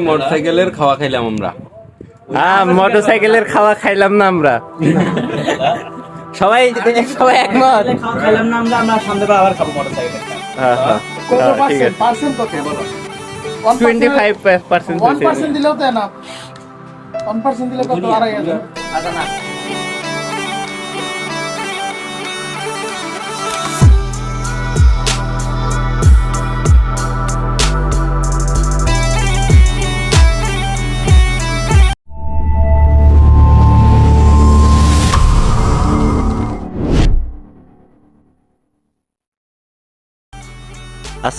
মোটরসাইকেলের খাওয়া খাইলাম আমরা। হ্যাঁ মোটরসাইকেলের খাওয়া খাইলাম না আমরা। সবাই সবাই একমত? খাইলাম না আমরা আমরা সামনে আবার খাব মোটরসাইকেল হ্যাঁ, হ্যাঁ, কত হ্যাঁ, ঠিক পার্সেন্ট আছে পার্সেন্ট কত বলো twenty five percent one percent দিলেও তো না 1% দিলে কত? আর হাজার। আচ্ছা না।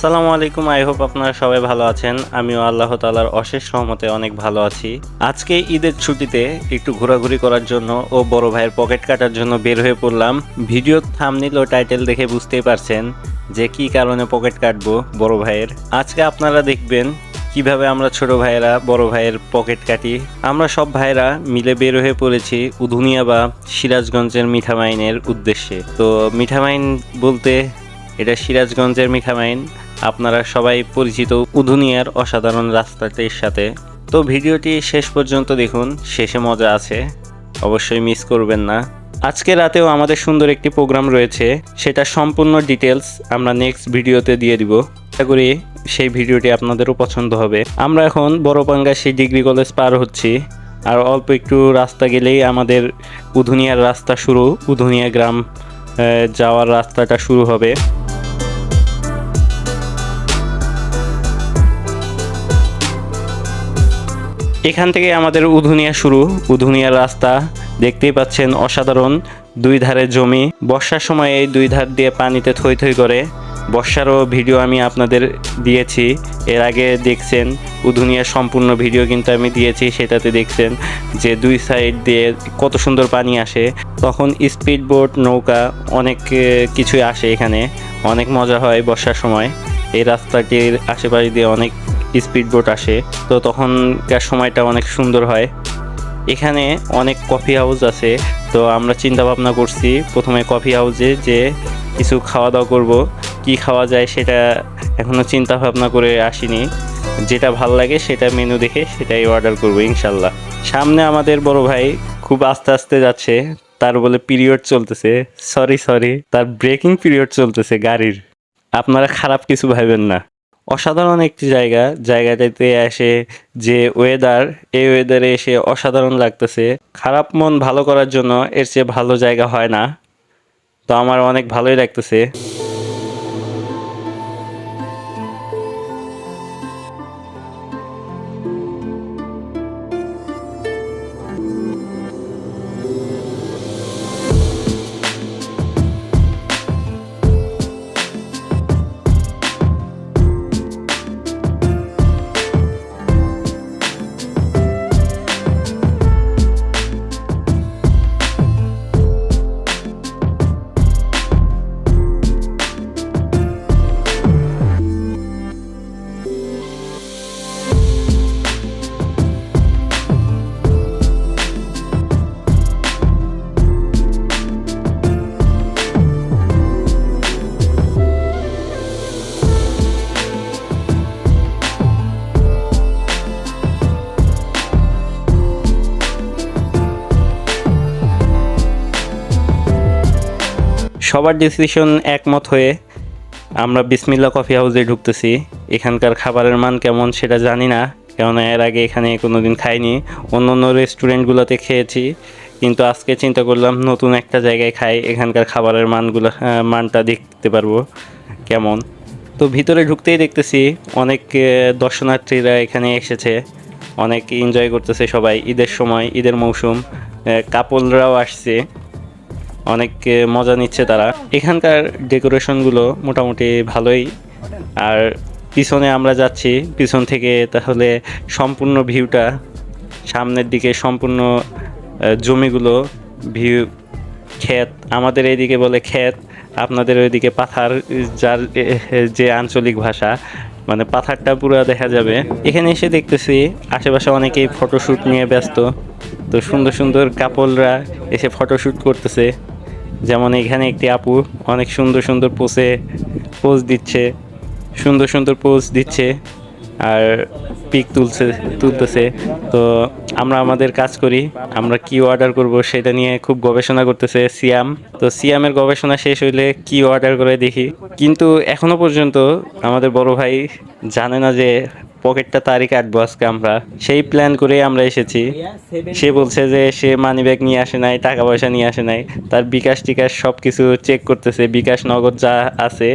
আসসালামু আলাইকুম, আই হোপ আপনারা সবাই ভালো আছেন। আমিও আল্লাহ তালার অশেষ সহমতে অনেক ভালো আছি। আজকে ঈদের ছুটিতে একটু ঘোরাঘুরি করার জন্য ও বড় ভাইয়ের পকেট কাটার জন্য বের হয়ে পড়লাম। ভিডিও থামনিল ও টাইটেল দেখে বুঝতেই পারছেন যে কি কারণে পকেট কাটবো বড় ভাইয়ের। আজকে আপনারা দেখবেন কীভাবে আমরা ছোট ভাইয়েরা বড় ভাইয়ের পকেট কাটি। আমরা সব ভাইয়েরা মিলে বের হয়ে পড়েছি উধুনিয়া বা সিরাজগঞ্জের মিঠামাইনের উদ্দেশ্যে। তো মিঠামাইন বলতে এটা সিরাজগঞ্জের মিঠামাইন। আপনারা সবাই পরিচিত উধুনিয়ার অসাধারণ রাস্তাটির সাথে। তো ভিডিওটি শেষ পর্যন্ত দেখুন, শেষে মজা আছে। অবশ্যই মিস করবেন না। আজকে রাতেও আমাদের সুন্দর একটি প্রোগ্রাম রয়েছে, সেটা সম্পূর্ণ ডিটেলস আমরা নেক্সট ভিডিওতে দিয়ে দিব। আশা করি সেই ভিডিওটি আপনাদেরও পছন্দ হবে। আমরা এখন বড়পাঙ্গা সেই ডিগ্রি কলেজ পার হচ্ছি, আর অল্প একটু রাস্তা গেলেই আমাদের উধুনিয়ার রাস্তা শুরু, উধুনিয়া গ্রাম যাওয়ার রাস্তাটা শুরু হবে। এখান থেকে আমাদের উধুনিয়া শুরু। উধুনিয়ার রাস্তা, দেখতেই পাচ্ছেন অসাধারণ দুই ধারে জমি। বর্ষার সময় এই দুই ধার দিয়ে পানিতে থই থই করে। বর্ষারও ভিডিও আমি আপনাদের দিয়েছি। এর আগে দেখছেন উধুনিয়ার সম্পূর্ণ ভিডিও কিন্তু আমি দিয়েছি, সেটাতে দেখছেন যে দুই সাইড দিয়ে কত সুন্দর পানি আসে। তখন স্পিড বোট নৌকা, অনেক কিছুই আসে এখানে। অনেক মজা হয় বর্ষার সময়। এই রাস্তাটির আশেপাশে দিয়ে অনেক স্পিড বোট আসে, তো তখনকার সময়টা অনেক সুন্দর হয়। এখানে অনেক কফি হাউস আছে, তো আমরা চিন্তা ভাবনা করছি প্রথমে কফি হাউসে যে কিছু খাওয়া দাওয়া করব, কি খাওয়া যায় সেটা এখনও চিন্তা ভাবনা করে আসিনি। যেটা ভালো লাগে সেটা মেনু দেখে সেটাই অর্ডার করব ইনশাল্লাহ। সামনে আমাদের বড় ভাই খুব আস্তে আস্তে যাচ্ছে, তার বলে পিরিয়ড চলতেছে। সরি সরি তার ব্রেকিং পিরিয়ড চলতেছে গাড়ির। আপনারা খারাপ কিছু ভাবেন না। অসাধারণ একটি জায়গা। জায়গাটাতে এসে যে ওয়েদার এই ওয়েদারে এসে অসাধারণ লাগতেছে। খারাপ মন ভালো করার জন্য এর চেয়ে ভালো জায়গা হয় না। তো আমার অনেক ভালোই লাগতেছে। সবার ডিসিশন একমত হয়ে আমরা বিসমিল্লা কফি হাউসে ঢুকতেছি। এখানকার খাবারের মান কেমন সেটা জানি না, কেননা এর আগে এখানে কোনো দিন খাইনি। অন্য অন্য রেস্টুরেন্টগুলোতে খেয়েছি, কিন্তু আজকে চিন্তা করলাম নতুন একটা জায়গায় খাই, এখানকার খাবারের মানগুলো মানটা দেখতে পারব কেমন। তো ভিতরে ঢুকতেই দেখতেছি অনেক দর্শনার্থীরা এখানে এসেছে, অনেক এনজয় করতেছে সবাই। ঈদের সময়, ঈদের মৌসুম কাপলরাও আসছে। অনেক মজা নিচ্ছে তারা। এখানকার ডেকোরেশনগুলো মোটামুটি ভালোই। আর পিছনে আমরা যাচ্ছি, পিছন থেকে তাহলে সম্পূর্ণ ভিউটা, সামনের দিকে সম্পূর্ণ জমিগুলো, ভিউ, ক্ষেত, আমাদের এইদিকে বলে ক্ষেত, আপনাদের ওইদিকে পাথার, যার যে আঞ্চলিক ভাষা মানে পাথারটা পুরো দেখা যাবে। এখানে এসে দেখতেছি, আশেপাশে অনেকেই ফটোশ্যুট নিয়ে ব্যস্ত। তো সুন্দর সুন্দর কাপলরা এসে ফটোশ্যুট করতেছে। যেমন এখানে একটি আপু অনেক সুন্দর সুন্দর পোজে পোজ দিচ্ছে, সুন্দর সুন্দর পোজ দিচ্ছে আর পিক তুলছে, তুলতেছে। তো আমরা আমাদের কাজ করি, আমরা কি অর্ডার করব সেটা নিয়ে খুব গবেষণা করতেছে সিয়াম। তো সিয়ামের গবেষণা শেষ হইলে কি অর্ডার করে দেখি। কিন্তু এখনও পর্যন্ত আমাদের বড় ভাই জানে না যে পকেটটা তারই কাটবো আজকে আমরা। সেই প্ল্যান করে আমরা এসেছি। সে বলছে যে সে মানি ব্যাগ নিয়ে আসে নাই, টাকা পয়সা নিয়ে আসে নাই। তার বিকাশ টিকাশ সব কিছু চেক করতেছে। বিকাশ, নগদ যা আছে,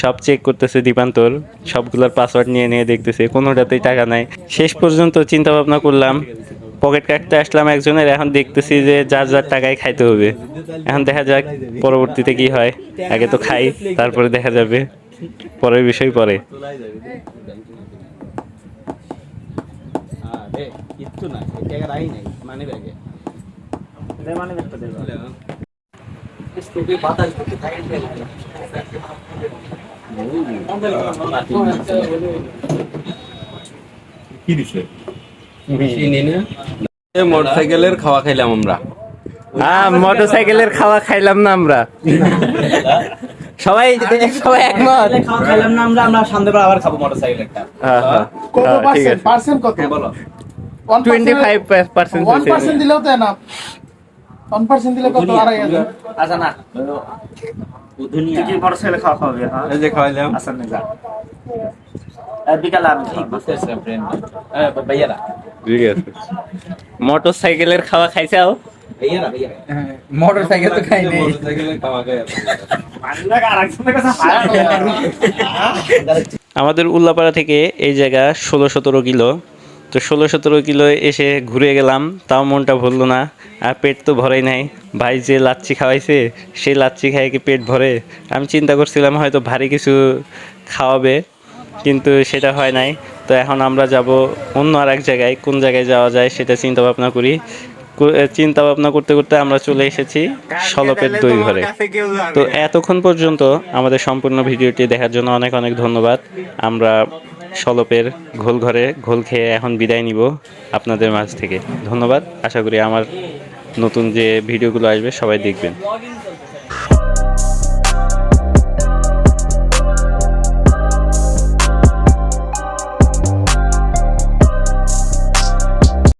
সব চেক করতেছে দীপান্তর। সবগুলোর পাসওয়ার্ড নিয়ে নিয়ে দেখতেছে, কোনোটাতেই টাকা নাই। শেষ পর্যন্ত চিন্তা ভাবনা করলাম পকেট কাটতে আসলাম একজনের। এখন দেখতেছি যে যার যার টাকায় খাইতে হবে। এখন দেখা যাক পরবর্তীতে কি হয়। আগে তো খাই, তারপরে দেখা যাবে। পরের বিষয় পরে। কিচ্ছু না টাকা রাই নাই মানে ব্যাগে মানে দেখতে দেবো মোটর সাইকেলের খাওয়া খাইলাম আমরা। হ্যাঁ মোটরসাইকেলের খাওয়া খাইলাম না আমরা। সবাই সবাই একমত। খাওয়া খাইলাম না আমরা আমরা সন্ধ্যাবেলা আবার খাব মোটর সাইকেলটা হ্যাঁ, হ্যাঁ। কত হ্যাঁ, পার্সেন্ট পার্সেন্ট কত? বলো। দিলেও তো না। দিলে কত? আচ্ছা না। কি খাওয়া হ্যাঁ। এই যে আচ্ছা না যা। মোটরসাইকেলের খাওয়া খাইছাও ভাইয়ারা ভাইয়ারা। মোটর সাইকেল তো খাই নাই সাইকেলের খাওয়া খাই আমাদের উল্লাপাড়া থেকে এই জায়গা ষোলো সতেরো কিলো। তো ষোলো সতেরো কিলো এসে ঘুরে গেলাম তাও মনটা ভরলো না। আর পেট তো ভরেই নাই। ভাই যে লাচ্ছি খাওয়াইছে সেই লাচ্ছি খাই কি পেট ভরে? আমি চিন্তা করছিলাম হয়তো ভারী কিছু খাওয়াবে কিন্তু সেটা হয় নাই। তো এখন আমরা যাব অন্য আর এক জায়গায় কোন জায়গায় যাওয়া যায় সেটা চিন্তা ভাবনা করি চিন্তা ভাবনা করতে করতে আমরা চলে এসেছি সলপের দই ঘরে। তো এতক্ষণ পর্যন্ত আমাদের সম্পূর্ণ ভিডিওটি দেখার জন্য অনেক অনেক ধন্যবাদ। আমরা সলপের ঘোল ঘরে ঘোল খেয়ে এখন বিদায় নিব আপনাদের মাঝ থেকে। ধন্যবাদ। আশা করি আমার নতুন যে ভিডিওগুলো আসবে সবাই দেখবেন।